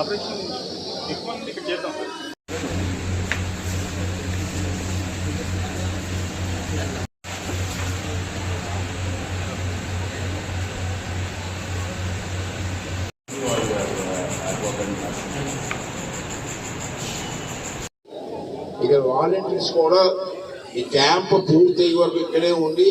Operation ఎక్కువ మంది ఇక్కడ చేద్దాం. ఇక వాలంటీర్స్ కూడా ఈ క్యాంప్ పూర్తయ్యే వరకు ఇక్కడే ఉండి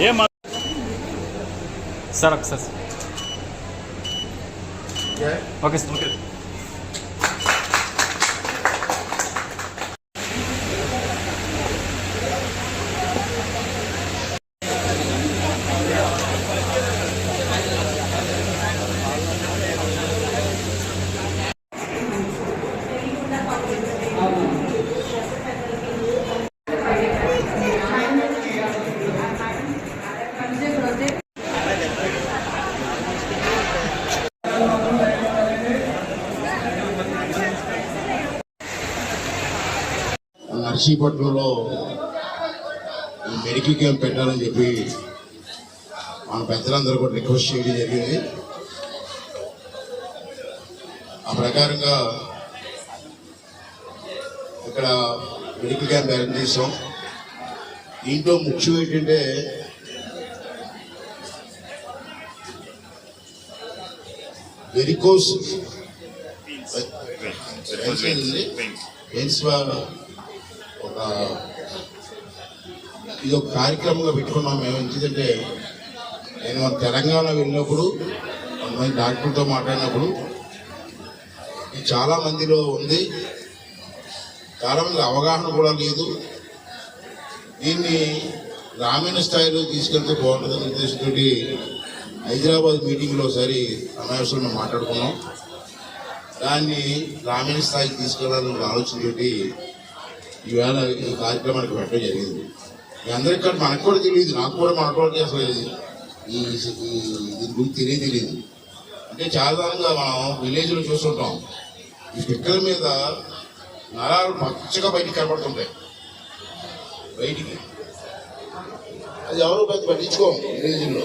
ఏం మా- సార్ ఒకసారి ఓకే సార్ ఓకే నర్సీపట్నంలో మెడికల్ క్యాంప్ పెట్టాలని చెప్పి మన పెద్దలందరూ కూడా రిక్వెస్ట్ చేయడం జరిగింది. ఆ ప్రకారంగా ఇక్కడ మెడికల్ క్యాంప్ అరేంజ్ చేసాం దీంట్లో ముఖ్యం ఏంటంటే వెరికోస్ వెయిన్స్ ఒక ఇది ఒక కార్యక్రమంగా పెట్టుకున్నాం మేము. ఎందుకంటే నేను మన తెలంగాణ వెళ్ళినప్పుడు కొంతమంది డాక్టర్తో మాట్లాడినప్పుడు ఇది చాలా మందిలో ఉంది. చాలామంది అవగాహన కూడా లేదు. దీన్ని గ్రామీణ స్థాయిలో తీసుకెళ్తే బాగుంటుందని ఉద్దేశంతో హైదరాబాద్ మీటింగ్లో ఒకసారి సమావేశంలో మాట్లాడుకున్నాం. దాన్ని గ్రామీణ స్థాయికి తీసుకెళ్ళాలని ఆలోచన ఆలోచనతోటి ఈవేళ ఈ కార్యక్రమానికి పెట్టడం జరిగింది. మీ అందరికీ కానీ మనకు కూడా తెలియదు నాకు కూడా మాట్లాడితే అసలు ఈ ఈ దీని గురించి తెలియదు తెలియదు. అంటే సాధారణంగా మనం విలేజ్లో చూస్తుంటాం. ఈ పిక్కల మీద నరాలు పచ్చగా బయటికి కనబడుతుంటాయి బయటికి. అది ఎవరు పెద్ద పట్టించుకోం విలేజ్లో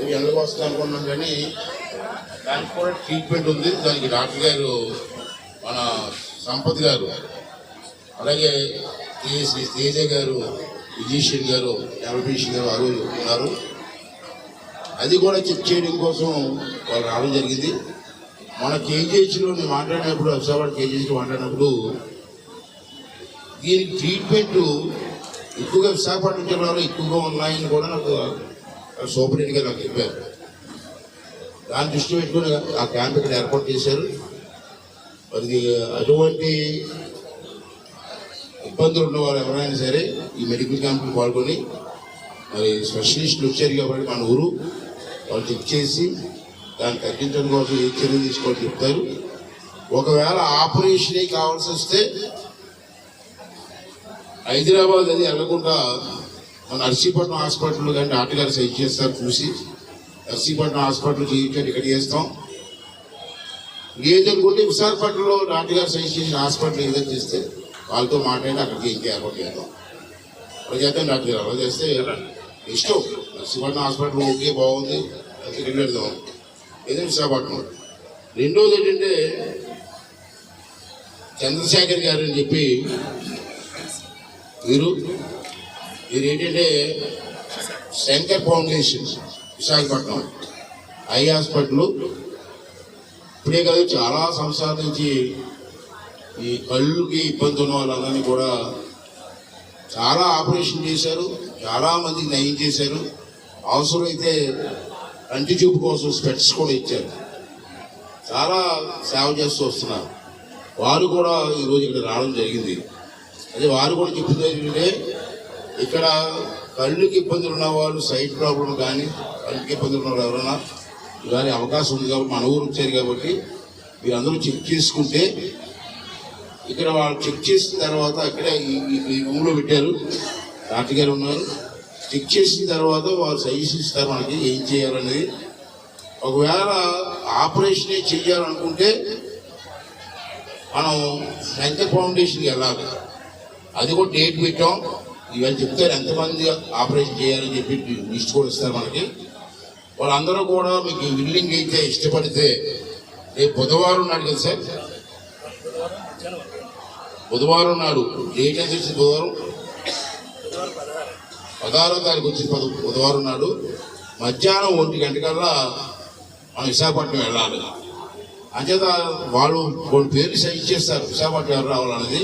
ఇవి ఎందుకు వస్తుంది అనుకున్నాం కానీ దానికి కూడా ట్రీట్మెంట్ ఉంది. దానికి డాక్టర్ గారు మన సంపత్ గారు అలాగే శ్రీ తేజ గారు విజయశ్వరి గారు ఎలపీషన్ గారు వారు ఉన్నారు. అది కూడా చెక్ చేయడం కోసం వాళ్ళు రావడం జరిగింది. మన కేజీహెచ్లో నేను మాట్లాడినప్పుడు హైదరాబాద్ కేజీహెచ్లో మాట్లాడినప్పుడు దీనికి ట్రీట్మెంట్ ఎక్కువగా విశాఖపట్నం జిల్లాలో ఎక్కువగా ఉన్నాయని కూడా నాకు సూపరింటెండెంట్ గారు నాకు చెప్పారు. దాని దృష్టి పెట్టుకుని ఆ క్యాంప్ ఇక్కడ ఏర్పాటు చేశారు. మరి అటువంటి ఇబ్బందులు ఉన్న ఎవరైనా సరే ఈ మెడికల్ క్యాంపులు పాల్గొని మరి స్పెషలిస్టులు వచ్చారు కాబట్టి మన ఊరు వాళ్ళు చెక్ చేసి దాన్ని తగ్గించడం కోసం ఏ చర్య తీసుకోవాలని చెప్తారు. ఒకవేళ ఆపరేషనే కావాల్సి వస్తే హైదరాబాద్ అది వెళ్ళకుండా మన నర్సీపట్నం హాస్పిటల్ కానీ డాక్టర్ గారు సైజ్ చేస్తారు చూసి నర్సీపట్నం హాస్పిటల్ చేయించండి ఇక్కడ చేస్తాం. లేదనుకుంటే విశాఖపట్నంలో డాక్టర్ గారు సైజ్ చేసిన హాస్పిటల్ ఏదైనా చేస్తే వాళ్ళతో మాట్లాడి అక్కడికి ఇంకా ఏర్పాటు చేద్దాం. అలా చేద్దాం డాక్టర్ గారు అలా చేస్తే ఇష్టం. నర్సీపట్నం హాస్పిటల్ ఓకే బాగుంది. అది వెళ్ళేద్దాం ఏదైనా విశాఖపట్నం. రెండోది ఏంటంటే చంద్రశేఖర్ గారు అని చెప్పి మీరు మీరు ఏంటంటే Shankar foundation Visakhapatnam eye hospital. ఇప్పుడే కాదు చాలా సంవత్సరాల నుంచి ఈ కళ్ళుకి ఇబ్బంది ఉన్న వాళ్ళందరినీ కూడా చాలా ఆపరేషన్ చేశారు చాలామంది నయం చేశారు. అవసరమైతే కంటి చూపు కోసం స్పెట్స్ కూడా ఇచ్చారు. చాలా సేవ చేస్తూ వస్తున్నారు. వారు కూడా ఈరోజు ఇక్కడ రావడం జరిగింది. అదే వారు కూడా చెప్తుంది ఇక్కడ కళ్ళుకి ఇబ్బందులు ఉన్న వాళ్ళు సైట్ ప్రాబ్లం కానీ కళ్ళుకి ఇబ్బందులు ఉన్న వాళ్ళు ఎవరైనా ఇవాళ అవకాశం ఉంది కాబట్టి మన ఊరు వచ్చారు కాబట్టి మీరందరూ చెక్ చేసుకుంటే ఇక్కడ వాళ్ళు చెక్ చేసిన తర్వాత అక్కడే ఈ- రూమ్లో పెట్టారు. డాక్టర్ గారు ఉన్నారు. చెక్ చేసిన తర్వాత వాళ్ళు సజెషన్ ఇస్తారు మనకి ఏం చేయాలనేది. ఒకవేళ ఆపరేషనే చేయాలనుకుంటే మనం శంకర్ ఫౌండేషన్కి వెళ్ళాలి. అది కూడా డేట్ పెట్టాం. ఇవాళ చెప్తారు ఎంతమంది ఆపరేషన్ చేయాలని చెప్పి లిస్ట్ కూడా ఇస్తారు మనకి. వాళ్ళందరూ కూడా మీకు విల్లింగ్ అయితే ఇష్టపడితే రేపు బుధవారం నాడు కదా సార్? బుధవారం నాడు డేట్ ఎంత వచ్చింది బుధవారం? పదహారో తారీఖు వచ్చింది పద బుధవారం నాడు మధ్యాహ్నం ఒంటి గంటకల్లా మనం విశాఖపట్నం వెళ్ళాలి. అంచేత వాళ్ళు కొన్ని పేర్లు సజెస్ట్ చేస్తారు విశాఖపట్నం ఎవరు రావాలన్నది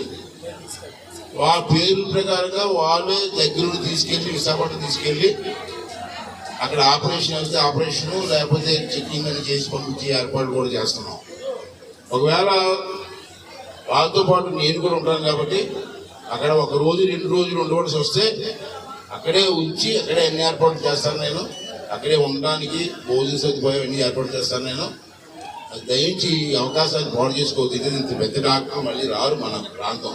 వాళ్ళ పేరు ప్రకారంగా వాళ్ళే దగ్గరుండి తీసుకెళ్ళి విశాఖపట్నం తీసుకెళ్ళి అక్కడ ఆపరేషన్ వస్తే ఆపరేషన్ లేకపోతే చెక్కింగ్ అని చేసి పంపించి ఏర్పాట్లు కూడా చేస్తున్నాం. ఒకవేళ వాళ్ళతో పాటు నేను కూడా ఉంటాను కాబట్టి అక్కడ ఒక రోజు రెండు రోజులు ఉండవలసి వస్తే అక్కడే ఉంచి అక్కడే అన్ని ఏర్పాట్లు చేస్తాను నేను. అక్కడే ఉండడానికి భోజన సదుపాయం అన్ని ఏర్పాటు చేస్తాను నేను. దయించి ఈ అవకాశాన్ని పాడు చేసుకోవద్దు. ఇంత పెద్ద డాక్టర్ మళ్ళీ రారు మన ప్రాంతం.